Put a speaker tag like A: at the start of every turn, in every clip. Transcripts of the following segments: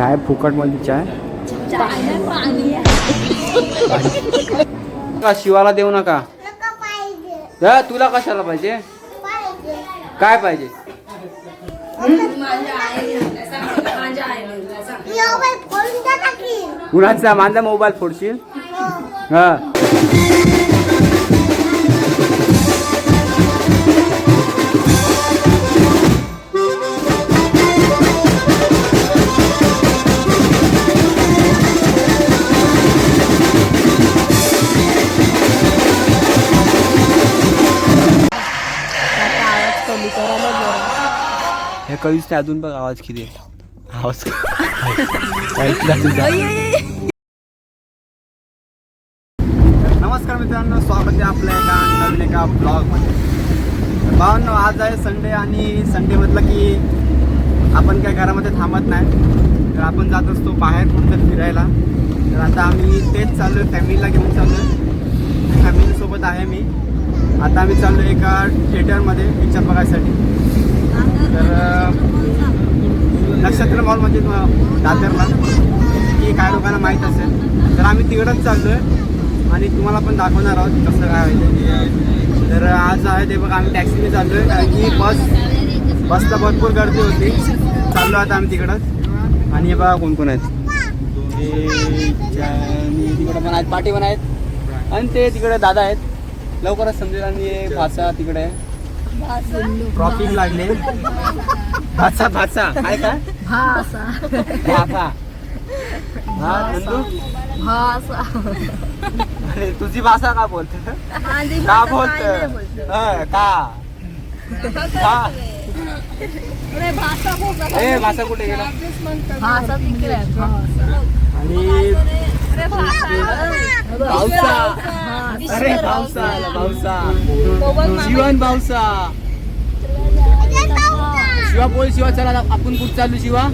A: चाय फुकटमध्ये चाय. का शिवाला देऊ नका? हा, तुला कशाला पाहिजे? काय पाहिजे? कुणाचा माझा मोबाईल फोडशील?
B: हो.
A: कळीच नाही अजून बघ आवाज किती आहे. आवाज नमस्कार मित्रांनो स्वागत आहे आपल्या एका नवीन एका ब्लॉगमध्ये भावांनो आज आहे संडे आणि संडे म्हटलं की आपण काय घरामध्ये थांबत नाही. तर आपण जात असतो बाहेर कुठं फिरायला. तर आता आम्ही तेच चाललो आहे फॅमिलीला घेऊन चाललो आहे फॅमिलीसोबत आहे मी. आता आम्ही चाललो एका थिएटरमध्ये पिक्चर बघायसाठी. तर नक्षत्र मॉल म्हणजे दादरला की काय लोकांना माहीत असेल. तर आम्ही तिकडंच चाललो आहे आणि तुम्हाला पण दाखवणार आहोत कसं काय व्हायचं तर आज आहे ते बघा आम्ही टॅक्सीने चाललो आहे कारण की बस बसला भरपूर गर्दी होती. चाललो आता आम्ही तिकडंच. आणि हे बघा कोण कोण आहेत. तिकडं पण आहेत पाठी पण आहेत आणि ते तिकडे दादा आहेत. लवकरच समजेल आणि हे भाषा तिकडे आहे. ट्रॉफिक लागले. भाचा भाचा. काय काय भाचा. हा नंदू? अरे तुझी भाषा का बोलते? का बोलते हा, का? का? भाषा कुठे गेला? आणि अरे पावसा आला, पावसा जीवन पावसा शिवा बोल शिवा चला आपण कुठं चालू. शिवा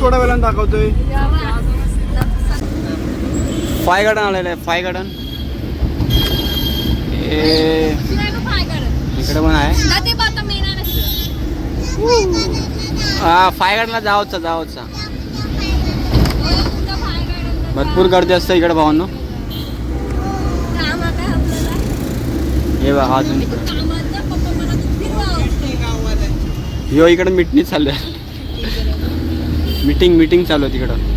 A: थोड्या वेळानं दाखवतोय. फाय गार्डन आलेलं आहे फाय गार्डन. इकडे पण आहे. हा फाय जावचा जावचा भरपूर गर्दी असते इकडे भावांनो. हे बघा अजून यो इकडे मिटणी चालू आहे. मीटिंग मीटिंग चालू आहे तिकडं.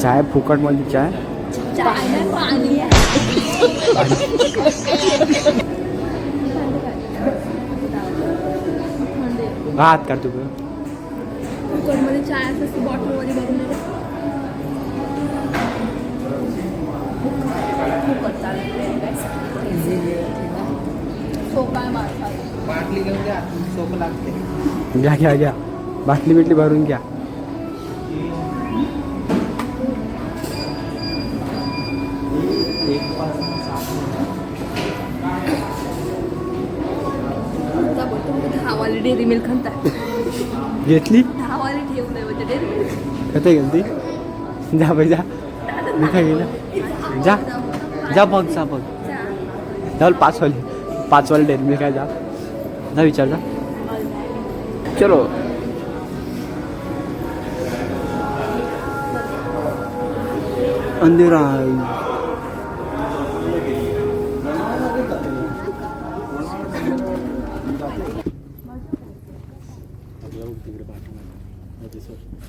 A: चाय फुकटमध्ये चाय? हात काढतो तू
C: कुकरमध्ये चाय असते बॉटलमध्ये भरून देते. कुकर चालेल काय सोपा आहे माझा
A: घ्या घ्या घ्या. बाटली बिटली भरून घ्या.
C: दहावाली डेअरी मिल्क
A: घेतली?
C: दहावाली ठेवलंय म्हणजे डेअरी मिल्क.
A: कथे जा बाई जा. मी काय गेलं जा. जा बघ जा बघ. जा पाच वाले पाच वाले डेट मी काय जा. जा विचार जा. चलो. अंधेरा.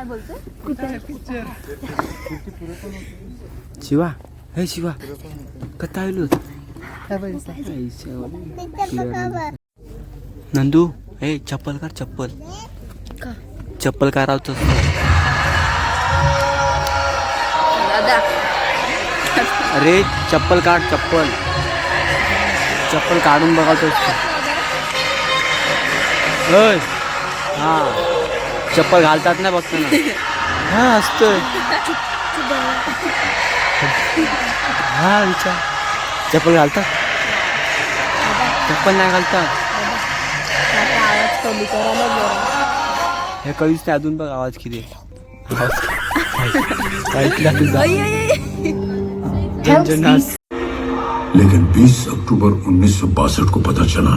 C: काय
A: शिवा हे शिवा कथा आलो नंदू हे चप्पल काढ चप्पल.
C: का?
A: चप्पल काढावचं
C: दादा.
A: अरे चप्पल काढ चप्पल. चप्पल काढून बघावचं होय हा. चप्पल घालतात ना बघतो ना। हा असतोय हा विचार चप्पल घालतात चप्पल नाही घालतात हे कधीच नाही अजून बघ आवाज़ किती.
D: लेकिन 20 अक्टूबर उन्नीस सौ बासठ को पता चला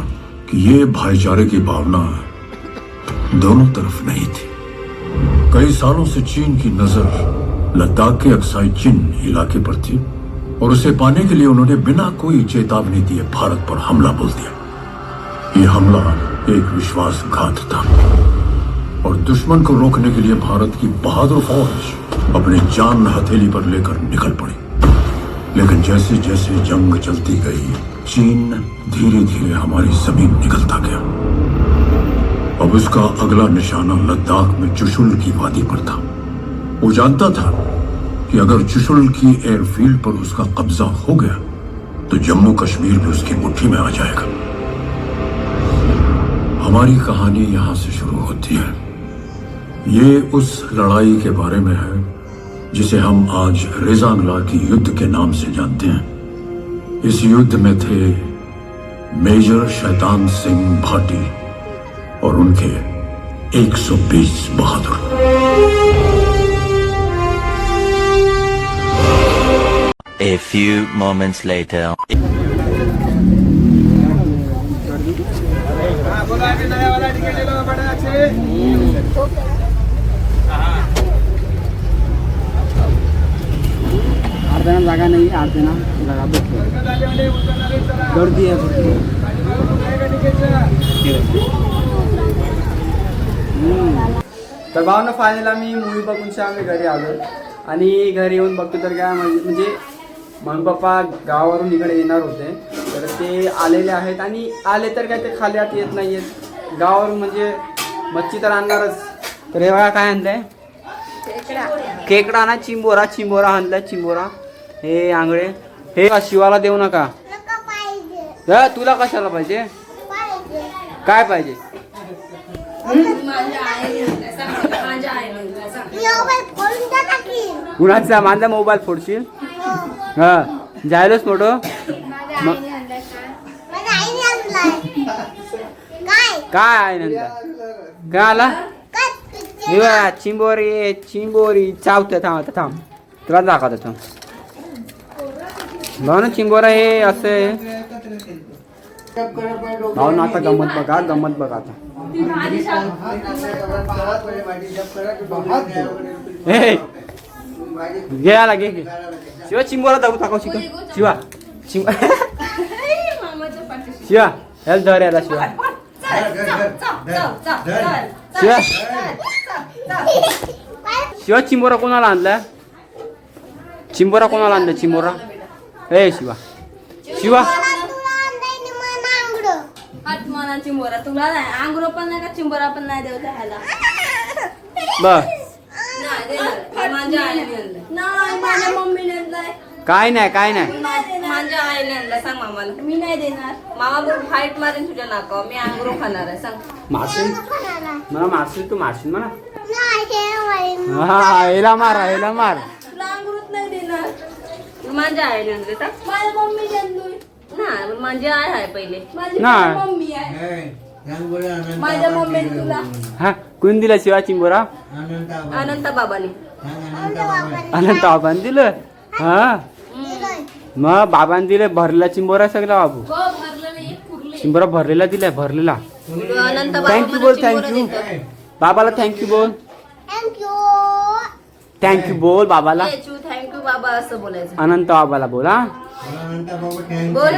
D: कि ये भाईचारे की भावना दोनों तरफ़ नहीं थी। कई सालों से चीन की नज़र लद्दाख के अक्साई चिन इलाके पर थी और उसे पाने के लिए उन्होंने बिना कोई चेतावनी दिए भारत पर हमला बोल दिया। ये हमला एक विश्वासघात था और दुश्मन को रोकने के लिए भारत की बहादुर फौज अपनी जान हथेली पर लेकर निकल पड़ी। लेकिन जैसे जैसे जंग चलती गई, चीन धीरे धीरे हमारी ज़मीन निकलता गया। अब उसका अगला निशाना लद्दाख में चुशुल की वादी पर था। वो जानता था कि अगर चुशुल की एयरफील्ड पर उसका कब्जा हो गया तो जम्मू कश्मीर भी उसकी मुट्ठी में आ जाएगा। हमारी कहानी यहाँ से शुरू होती है। ये उस लड़ाई के बारे में है, जिसे हम आज रेजांगला की युद्ध के नाम से जानते हैं। इस युद्ध में थे मेजर शैतान सिंह भाटी। और उनके 120 Bahadur
E: A few moments later.
A: अर्ध्याना जागा नाही अर्ध्याना जागा भेटली गर्दी आहे. तर भावना फायनल आम्ही मूवी बघून आम्ही घरी आलो. आणि घरी येऊन बघतो तर काय म्हणजे म्हणजे मम्मी पप्पा गावावरून इकडे येणार होते. तर ते आलेले आहेत आणि आले तर काय ते खाली आत येत नाही आहेत गावावरून म्हणजे मच्छी तर आणणारच. तर हे बघा काय आणलंय. केकडा ना चिंबोरा चिंबोरा आणलाय चिंबोरा. हे आंगळे. हे का शिवाला देऊ नका. ह, तुला कशाला पाहिजे. काय पाहिजे? कुणाचा? माझा मोबाईल फोडशील?
B: हो.
A: जायलोच मोठं?
C: आणलंय काय?
A: आहे नंतर काय आला? चिंबोरी चिंबोरी. चावतं थांब आता थांब. तुला दाखवतो थांब. भाऊ ना चिंबोरा हे असं. भाऊ ना आता गमत बघा गमत बघा आता. घे आला घे घे शिवा चिंबोरा दाखवू टाकाव शिका शिवा चिंब. शिवा हेल्थ धर याला शिवा शिवा शिवा चिंबोरा कोणाला आणला चिंबोरा कोणाला आणला चिंबोरा ए शिवा शिवा
C: हात माना चिंबोरा तुला नाही आंगुरो पण नाही का चिंबोरा पण नाही देऊ ह्याला
A: बर
C: नाही देणार. माझ्या आईने आणलंय. नाही माझ्या मम्मीने आणलंय.
A: काय नाही काय नाही.
F: माझ्या आईने आणलं सांग मामाला.
C: मी नाही देणार.
F: मामा बरोबर फाईट मारेन तुझ्या नाकावर. मी अंगरो खाणार आहे सांग.
B: कोणाला?
A: मला मारशील तू मारशील म्हणा.
B: नाही, हे.
A: हा याला मार याला मार.
C: तुला अंगुरूच नाही देणार.
F: माझ्या आईने आणले
C: माझ्या आणलोय.
F: नाही पण माझी आई आहे पहिले.
C: माझी
A: नाही.
C: मम्मी आहे. माझ्या मम्मी तुला.
A: हा? कोण दिला शिवा चिंबोरा
F: अनंत बाबाने
A: अनंत बाबान दिलं? हा. मग बाबान दिले भरलेला चिंबोरा सगळा बाबू.
C: हो भरलं
A: चिंबोरा भरलेला दिलाय भरलेला.
F: अनंत
A: थँक्यू बोल थँक्यू बाबाला थँक्यू बोल. थँक्यू बोल बाबाला.
F: थँक्यू बाबा असं बोलायचं.
A: अनंत बाबाला बोला.
F: बोल.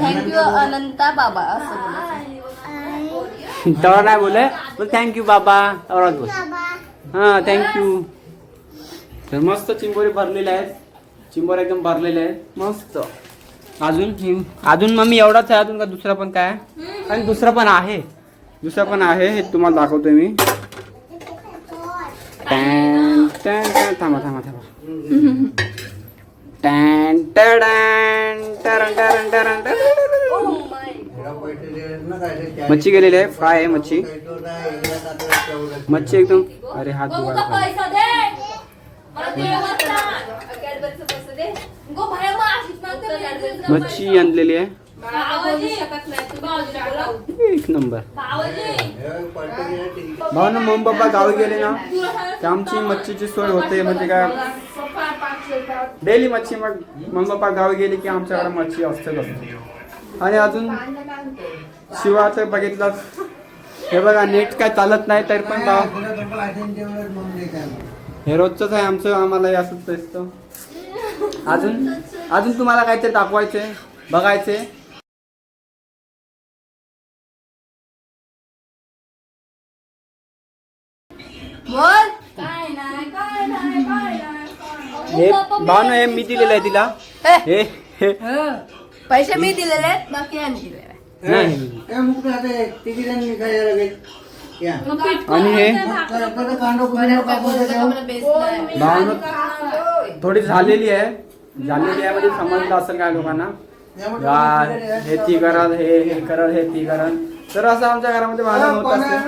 F: थँक्यू अनंता बाबा असं
A: तेवढा नाही बोले पण थँक्यू बाबा. एवढाच बोल.
B: बाबा
A: हां थँक्यू तर मस्त चिंबोरी भरलेल्या आहेत. चिंबोऱ्या एकदम भरलेल्या आहेत. मस्त. अजून? अजून मम्मी एवढाच आहे अजून का दुसरा पण काय? आहे? आणि दुसरा पण आहे. दुसरा पण आहे हे तुम्हाला दाखवतोय मी. Tan tan tan. थांबा थांबा थांबा. टॅन टॅडॅन टॅरन टॅरन टॅरन टॅरन. मच्छी गेलेली आहे फ्राय आहे मच्छी. मच्छी एकदम. अरे हात मच्छी आणलेली आहे. एक नंबर.
C: भावाजी
A: भावना मम्मी पप्पा गावी गेले ना आमची मच्छीची सोय होते म्हणजे काय. डेली मच्छी मग मम्मी पप्पा गावी गेली की आमच्याकडे मच्छी असतेच असते. आणि अजून शिवाचं बघितलं. हे बघा नेट काय चालत नाही तरी पण हे रोजच आहे आमचं आम्हाला असंच असतं अजून? अजून तुम्हाला काहीतरी दाखवायचे बघायचे
C: बोल काय नाही काय नाही काय नाही
A: हे भावना हे मी दिलेलं आहे तिला. हे.
C: पैसे मी दिलेले आहेत बाकी यांनी दिलेले आहेत.
A: नाही
C: मग पीठ
A: आणि हे. भावना थोडी झालेली आहे. झालेली आहे म्हणजे समजलं असेल काय लोकांना? या, हे ती करल हे हे करल हे ती करल तर असं आमच्या घरामध्ये भांडण होत असते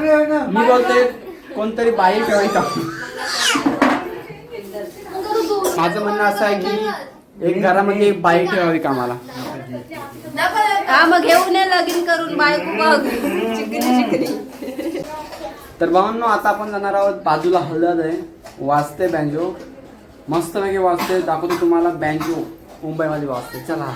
A: मी बोलते कोणतरी बाई ठेवायची. माझं म्हणणं असं आहे की एक घरामध्ये एक बाई ठेवावी कामाला.
F: हा मग घेऊन ये लगीन करून बायको बघ. चिकनी चिकनी.
A: तर भावांनो आता आपण जाणार आहोत बाजूला हळद आहे. वाजते बँजो मस्तपैकी वाजते. दाखवतो तुम्हाला बँजो मुंबईमध्ये वाजते. चला.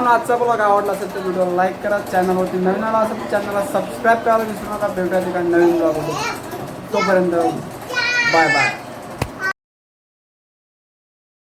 A: तर भावना आजचा ब्लॉग आवडला असेल तर व्हिडिओ लाईक करा. चॅनलवरती नवीन आला असेल तर चॅनलला सबस्क्राईब करायला विसरू नका. भेटूया ठिकाणी नवीन ब्लॉग होतो तोपर्यंत बाय बाय